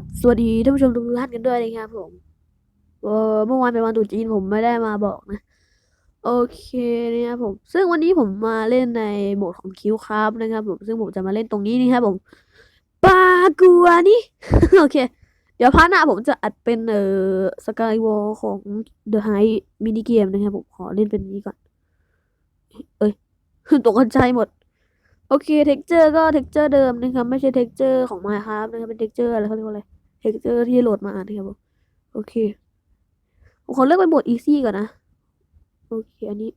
บสวัสดีท่านผู้ชมทุกท่านกันด้วยนะครับผม เออเมื่อวานเป็นวันตรุษจีนผมไม่ได้มาบอกนะ โอเคนี่ยครับผม ซึ่งวันนี้ผมมาเล่นในโหมดของคิวครับนะครับ ผม ซึ่งผมจะมาเล่นตรงนี้นี่ครับผมปากัวนี่ โอเค เดี๋ยวพาร์ทหน้าผมจะอัดเป็นเอ่อสกายวอลของ The High มินิเกมนะครับผมขอเล่นเป็นนี้ก่อน เอ้ยตกใจหมด โอเคเท็กเจอร์ก็เท็กเจอร์เดิมนะครับไม่ใช่เท็กเจอร์ของ Minecraft นะครับเป็นเท็กเจอร์อะไรเขาเรียกว่าอะไรเท็กเจอร์ที่โหลดมานะครับผมโอเคผมขอเลือกเป็นโหมด easy ก่อนนะ โอเค อันนี้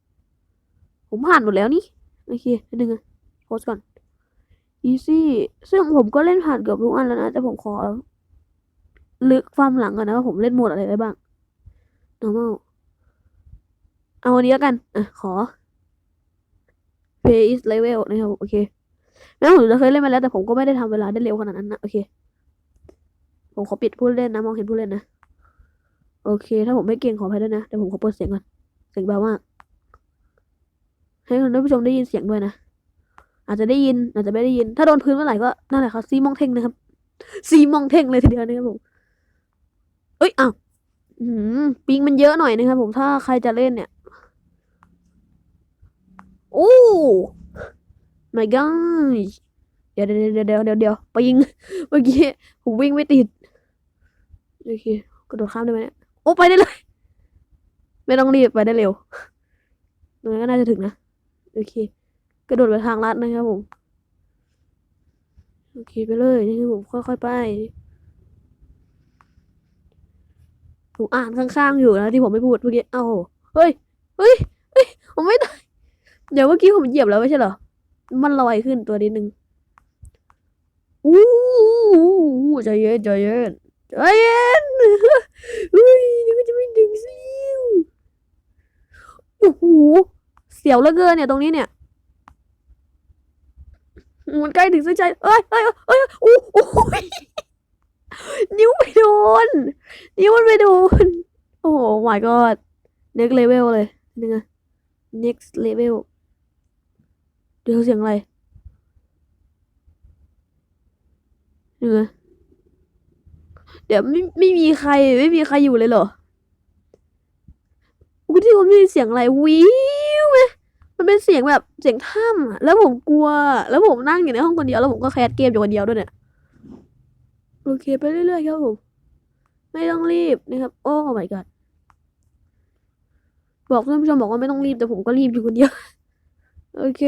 ผมผ่านหมดแล้วนี่ โอเคอันนึงอะโพสก่อน easy ซึ่งผมก็เล่นผ่านเกือบทุกอันแล้วนะ แต่ผมขอลึกความหลังก่อนนะว่าผมเล่นโหมดอะไรไปบ้าง normal เอาอันนี้แล้วกัน อะ ขอ play is level นะครับโอเคแม้ผมจะเคยเล่นมาแล้วแต่ผมก็ไม่ได้ทำเวลาได้เร็วขนาดนั้นนะโอเค ผมขอปิดผู้เล่นนะ มองเห็นผู้เล่นนะ โอเค ถ้าผมไม่เก่งขออภัยด้วยนะแต่ผมขอเปิดเสียงก่อนเสียงเบามากให้ท่านผู้ชมได้ยินเสียงด้วยนะอาจจะได้ยิน อาจจะไม่ได้ยิน ถ้าโดนพื้นเมื่อไหร่ก็นั่นแหละครับซีมองเท่งนะครับซีมองเท่งเลยทีเดียวนะครับผมเอ้ยอ้าวอื้อหือปิงมันเยอะหน่อยนะครับผมถ้าใครจะเล่นเนี่ย โอ้ my god เดี๋ยวเดี๋ยวเดี๋ยวเดี๋ยวเดี๋ยวเดี๋ยวปิงเมื่อกี้ผมวิ่งไม่ติดโอเคกระโดดข้ามได้ไหมเนี่ยโอ้ไปได้เลย ไม่ต้องรีบไปได้เร็วตรงนั้นก็น่าจะถึงนะโอเค กระโดดไปทางลัดนะครับผมโอเคไปเลยนะครับผมค่อยๆไปผมอ่านข้างๆอยู่นะที่ผมไม่พูดเมื่อกี้เอ้าเฮ้ยเฮ้ย เฮ้ย ผมไม่ได้ เดี๋ยวเมื่อกี้ผมเหยียบแล้วไม่ใช่เหรอ มันลอยขึ้นตัวนิดนึงอู้หูใจเย็นใจเย็นใจเย็นเฮ้ยเดี๋ยวมันจะไม่ดึงซิวโอ้โหเสียวเหลือเกินเนี่ยตรงนี้เนี่ยมันใกล้ถึงเส้นชัยเอ้ยเอ้ยเอ้ยโอ้โหนิ้วไปโดน นิ้วมันไปโดน โอ้โห my god next level เลยนึงอะ next level เดี๋ยวเสียงอะไรนึงอะเดี๋ยวไม่ไม่มีใคร ไม่มีใครอยู่เลยเหรออุ้ยที่ผมได้ยินเสียงอะไรวิวไหมมันเป็นเสียงแบบเสียงถ้ำอะแล้วผมกลัว แล้วผมนั่งอยู่ในห้องคนเดียว แล้วผมก็แคสเกมอยู่คนเดียวด้วยเนี่ยโอเคไปเรื่อยๆครับผมไม่ต้องรีบนะครับ โอ้ my god บอกท่านผู้ชมบอกว่าไม่ต้องรีบแต่ผมก็รีบอยู่คนเดียว โอเค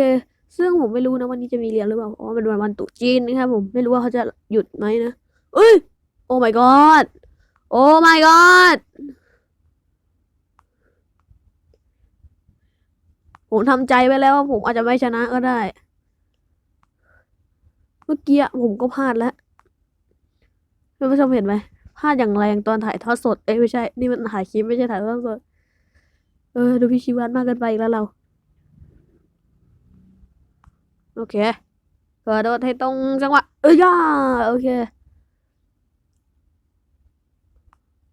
ซึ่งผมไม่รู้นะวันนี้จะมีเรียนหรือเปล่าเพราะว่าเป็นวันวันตุจีนนะครับผมไม่รู้ว่าเขาจะหยุดไหมนะเอ้ยโอ้ my god โอ้ my god ผมทำใจไว้แล้วว่าผมอาจจะไม่ชนะก็ได้ เมื่อกี้ผมก็พลาดแล้วท่านผู้ชมเห็นไหมพลาดอย่างแรงตอนถ่ายทอดสด เอ้ยไม่ใช่ นี่มันถ่ายคลิปไม่ใช่ถ่ายทอดสด เออ ดูพี่ชีวันมากเกินไปอีกแล้วเรา โอเคกระโดดให้ตรงจังหวะเอ้ยย่าโอเค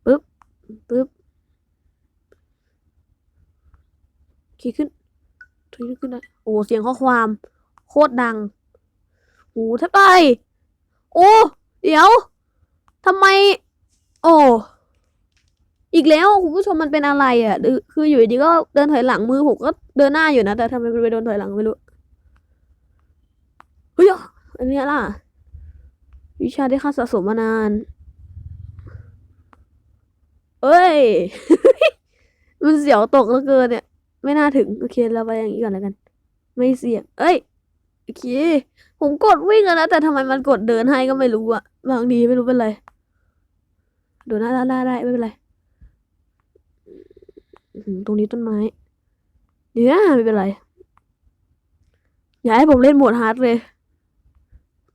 ปึ๊บปึ๊บขี่ขึ้นถึงขึ้นได้โอ้เสียงข้อความ โคตรดังโอ้ถ้าไปโอ้เดี๋ยวทำไม โอ้อีกแล้วคุณผู้ชมมันเป็นอะไรอะ คืออยู่ดีๆก็เดินถอยหลังมือผมก็เดินหน้าอยู่นะ แต่ทำไมไปโดนถอยหลังไม่รู้ ฮ้ยอันนี้ล่ะ วิชาที่ข้าสะสมมานาน เอ้ย มันเสียวตกเหลือเกินเนี่ย ไม่น่าถึง โอเค เราไปอย่างนี้ก่อนแล้วกัน ไม่เสี่ยง เอ้ย โอเค ผมกดวิ่งอะนะ แต่ทำไมมันกดเดินให้ก็ไม่รู้อะบางทีไม่รู้เป็นไรโดนได้ได้ได้ไม่เป็นไร ตรงนี้ต้นไม้เดี๋ยไม่เป็นไร อย่าให้ผมเล่นโหมดฮาร์ดเลย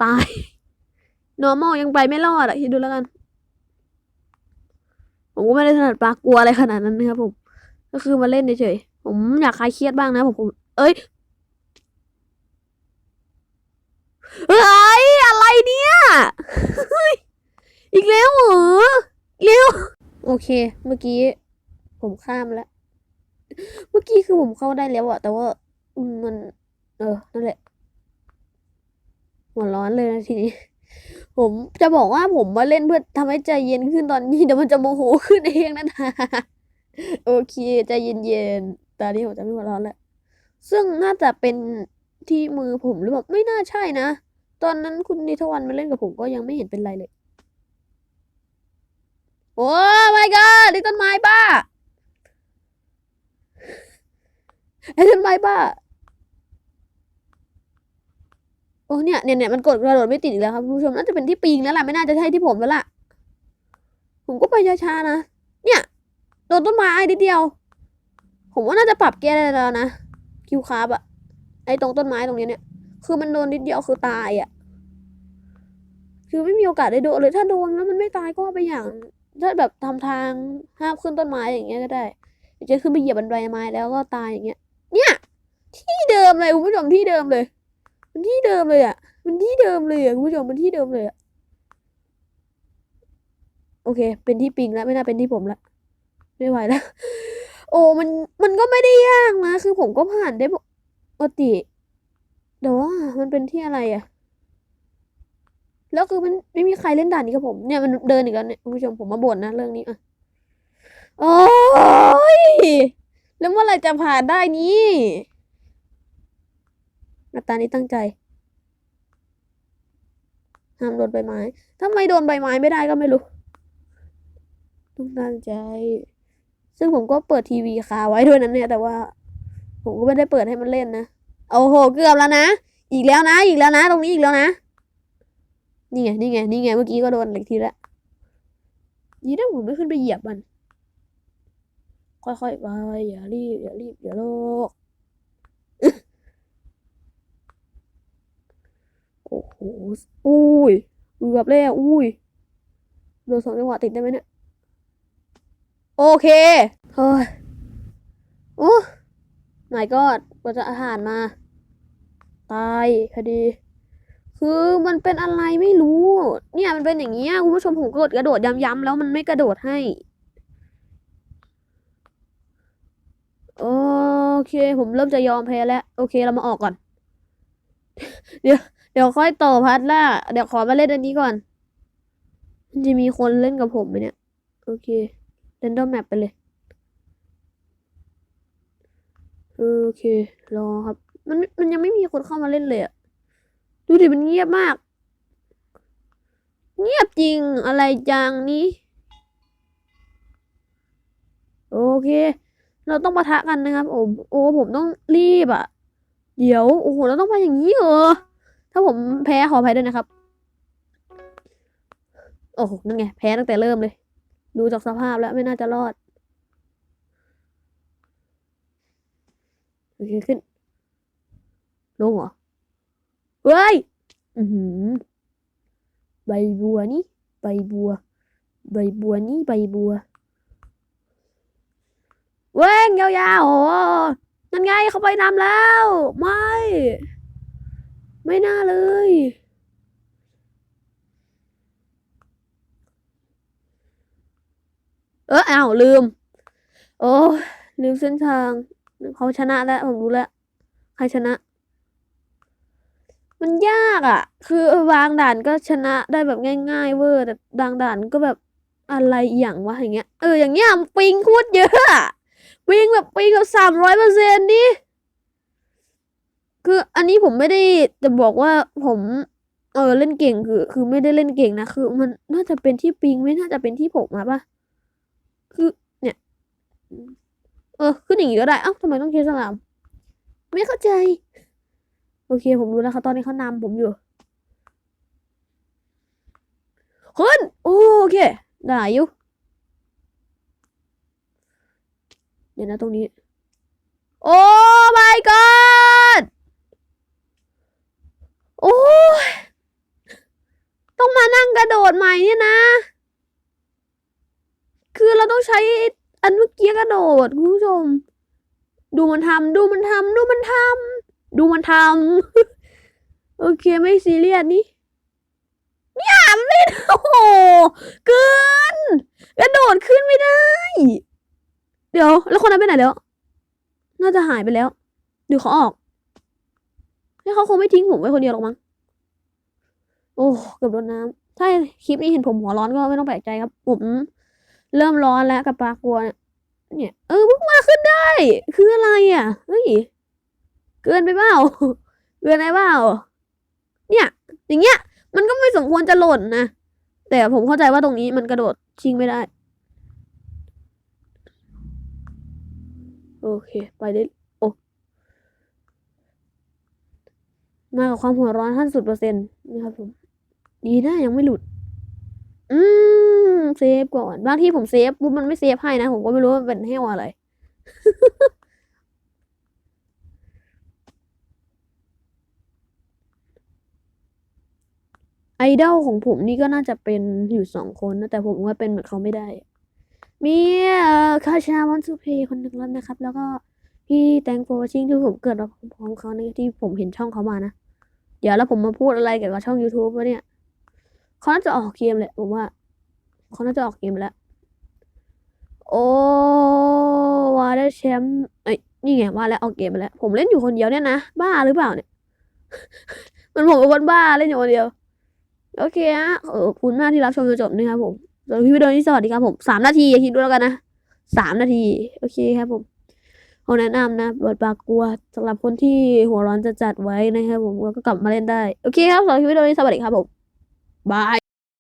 ตาย normal ยังไปไม่รอดอะคิดดูแล้วกัน ผมก็ไม่ได้ถนัดปลากลัวอะไรขนาดนั้นนะครับผม ก็คือมาเล่นเฉยๆผมอยากคลายเครียดบ้างนะผมผม เอ้ยเฮ้ยอะไรเนี่ยอีกแล้วเหรออีกแล้วโอเค เมื่อกี้ ผมข้ามแล้ว เมื่อกี้คือผมเข้าได้แล้วอะแต่ว่ามัน เออนั่นแหละ หัวร้อนเลยนะทีนี้ ผมจะบอกว่าผมมาเล่นเพื่อทำให้ใจเย็นขึ้นตอนนี้เดี๋ยวมันจะโมโหขึ้นเองนะโอเคใจเย็นๆตอนนี้ผมจะไม่หัวร้อนแล้ว ซึ่งน่าจะเป็นที่มือผมหรือเปล่าไม่น่าใช่นะตอนนั้นคุณนิทวันมาเล่นกับผมก็ยังไม่เห็นเป็นไรเลย โอ้ my god ไอ้ต้นไม้บ้าไอ้ต้นไม้บ้า โอ้เนี่ยเนี่ยเนี่ยมันกดกระโดดไม่ติดอีกแล้วครับคุณผู้ชมน่าจะเป็นที่ปิงแล้วล่ะไม่น่าจะใช่ที่ผมแล้วล่ะ ผมก็ไปช้าๆนะเนี่ยโดนต้นไม้นิดเดียว ผมว่าน่าจะปรับแก้ได้แล้วนะคิวคาร์บอะไอ้ตรงต้นไม้ตรงนี้เนี่ย คือมันโดนนิดเดียวคือตายอะคือไม่มีโอกาสได้โดนเลยถ้าโดนแล้วมันไม่ตายก็ไปอย่างถ้าแบบทำทางห้ามขึ้นต้นไม้อย่างเงี้ยก็ได้จะขึ้นไปเหยียบบันไดไม้แล้วก็ตายอย่างเงี้ย เนี่ย ที่เดิมเลยคุณผู้ชมที่เดิมเลย มันที่เดิมเลยอะ มันที่เดิมเลยอะคุณผู้ชมมันที่เดิมเลยอะโอเค เป็นที่ปิงแล้วไม่น่าเป็นที่ผมละไม่ไหวแล้วโอ้มันมันก็ไม่ได้ยากนะคือผมก็ผ่านได้ปกติแต่ว่ามันเป็นที่อะไรอะ แล้วคือมันไม่มีใครเล่นด่านนี้กับผม เนี่ยมันเดินอีกแล้วเนี่ยคุณผู้ชมผมมาบ่นนะเรื่องนี้อะโอ้ยแล้วเมื่อไรจะผ่านได้นี่ มาตรานี้ตั้งใจ ห้ามโดนใบไม้ทำไมโดนใบไม้ไม่ได้ก็ไม่รู้ ต้องตั้งใจ ซึ่งผมก็เปิดทีวีคาไว้ด้วยนั้นเนี่ย แต่ว่า ผมก็ไม่ได้เปิดให้มันเล่นนะ โอ้โห เกือบแล้วนะ อีกแล้วนะ อีกแล้วนะ ตรงนี้อีกแล้วนะ นี่ไง นี่ไง นี่ไง เมื่อกี้ก็โดนอีกทีละนี่ถ้ผมไม่ขึ้นไปเหยียบมัน ค่อยๆไปอย่ารีบ อย่ารีบ อย่าโลก โอุ้ยเกือบแล้วอุ้ยโดนสองจังหวะติดได้ไหมเนี่ย โอเคเฮ้ยโอ้ไหนก็กว่าจะอาหารมา ตายพอดี คือมันเป็นอะไรไม่รู้ เนี่ยมันเป็นอย่างเงี้ยคุณผู้ชมผมกดกระโดดย้ำๆแล้วมันไม่กระโดดให้โอเค ผมเริ่มจะยอมแพ้แล้ว โอเคเรามาออกก่อน เดี๋ยว เดี๋ยวค่อยต่อพัดล่ะเดี๋ยวขอมาเล่นอันนี้ก่อน มันจะมีคนเล่นกับผมไหมเนี่ย โอเคเรนดอมแมปไปเลย โอเค รอครับ มันมันยังไม่มีคนเข้ามาเล่นเลยอะดูดิมันเงียบมาก เงียบจริงอะไรจังนี้ โอเค เราต้องปะทะกันนะครับโอ้โอ้ผมต้องรีบอะเดี๋ยว โอ้โห เราต้องไปอย่างนี้เหรอ ถ้าผมแพ้ขออภัยด้วยนะครับ โอ้โหนั่นไง แพ้ตั้งแต่เริ่มเลย ดูจากสภาพแล้วไม่น่าจะรอดโอเคขึ้น ลงเหรอ เฮ้ย อือหือ ใบบัวนี่ ใบบัว ใบบัวนี่ ใบบัว เว้งยาวๆโอ้นั่นไงเขาไปนำแล้ว ไม่ ไม่น่าเลย เอออ้าวลืม โอ้ลืมเส้นทาง เขาชนะแล้ว ผมรู้แล้ว ใครชนะ มันยากอะ คือวางด่านก็ชนะได้แบบง่ายๆเวอร์ แต่บางด่านก็แบบอะไรอย่างวะอย่างเงี้ย เอออย่างเงี้ยปิงโคตรเยอะปิงแบบปิงแบบสามร้อยเปอร์เซ็นต์ดิ คืออันนี้ผมไม่ได้จะบอกว่าผมเออเล่นเก่งคือ คือไม่ได้เล่นเก่งนะคือ มันน่าจะเป็นที่ปิงไม่น่าจะเป็นที่ผมมาปะคือเนี่ย เออขึ้นอย่างงี้ก็ได้เอ้าทำไมต้องใช้สลาม ไม่เข้าใจ โอเค ผมรู้แล้วเขาตอนนี้เขานำผมอยู่ขึ้นโอเคได้อยู่เดี๋ยวนะตรงนี้ โอ้ my god โอ้ยต้องมานั่ง กระโดดใหม่เนี่ยนะ คือเราต้องใช้อันเมื่อกี้กระโดดคุณผู้ชม ดูมันทำดูมันทำดูมันทำดูมันทำโอเคไม่ซีเรียสนี่เนี่ยมันไม่โอ้โหเกินกระโดดขึ้นไม่ได้ เดี๋ยว แล้วคนนั้นไปไหนแล้ว น่าจะหายไปแล้วหรือเขาออกนี่เขาคงไม่ทิ้งผมไว้คนเดียวหรอกมั้ง โอ้ เกือบโดนน้ ถ้าคลิปนี้เห็นผมหัวร้อนก็ไม่ต้องแปลกใจครับ ผมเริ่มร้อนแล้วกับปลากลัวเนี่ยเนี่ยเออเพิ่งมาขึ้นได้ คืออะไรอะ เฮ้ย เกินไปเปล่า เกินไปเปล่า เนี่ย อย่างเงี้ย มันก็ไม่สมควรจะหล่นนะ แต่ผมเข้าใจว่าตรงนี้มันกระโดดชิงไม่ได้ โอเค ไปได้โอ้มากับความหัวร้อนขั้นสุดเปอร์เซ็นต์นะครับผม ดีนะยังไม่หลุด อืมเซฟก่อน บางที่ผมเซฟปุ๊บมันไม่เซฟให้นะ ผมก็ไม่รู้ว่ามันเป็นเฮลอะไร ไอดอลของผมนี่ก็น่าจะเป็นอยู่สองคนนะแต่ผมว่าเป็นเหมือนเขาไม่ได้ มีคาชาวันสุเพคนหนึ่งแล้วนะครับ แล้วก็พี่แตงโฟชิงที่ผมเกิดมาพร้อมเขาในที่ผมเห็นช่องเขามานะ เดี๋ยวแล้วผมมาพูดอะไรเกี่ยวกับช่อง YouTube วะเนี่ย เขาน่าจะออกเกมแหละผมว่าเขาน่าจะออกเกมแล้ว โอ้วาได้แชมป์เอ้ยนี่ไงว่าแล้วออกเกมไปแล้ว ผมเล่นอยู่คนเดียวเนี่ยนะบ้าหรือเปล่าเนี่ย มันผมเป็นคนบ้าเล่นอยู่คนเดียว โอเคฮะขอบคุณมากที่รับชมจนจบนะครับผมสำหรับวิดีโอนี้สวัสดีครับผมสามนาทีอย่าคิดดูแล้วกันนะสามนาที โอเคครับผมขอแนะนำนะบทปากกลัวสำหรับคนที่หัวร้อนจะจัดไว้นะครับผมก็กลับมาเล่นได้ โอเคครับสำหรับวิดีโอนี้สวัสดีครับผม บาย